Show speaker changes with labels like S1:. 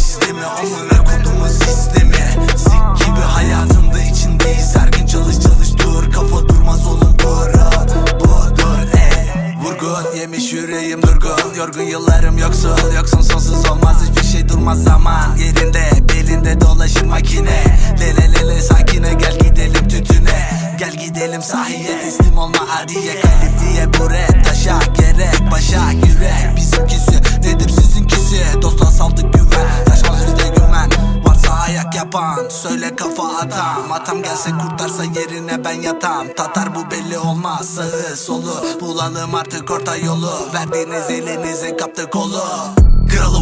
S1: sistemi Amına kodumu sistemi. Sik gibi hayatımda içindeyiz. Her gün çalış çalış dur. Kafa durmaz oğlum para Bu dur ey. Vurgun yemiş yüreğim durgun Yorgun yıllarım yoksul Yoksun sonsuz olmaz. Hiçbir şey durmaz zaman. Yerinde belinde dolaşır makine. Lele lele sakine gel gidelim tütüne. Gel gidelim sahiye. Teslim olma adiye Kalifiye bure taş yapan Söyle kafa atam. Atam gelse kurtarsa yerine ben yatam. Tatar bu belli olmaz Sağı solu. Bulalım artık orta yolu. Verdiğiniz elinize kaptı kolu. Kralı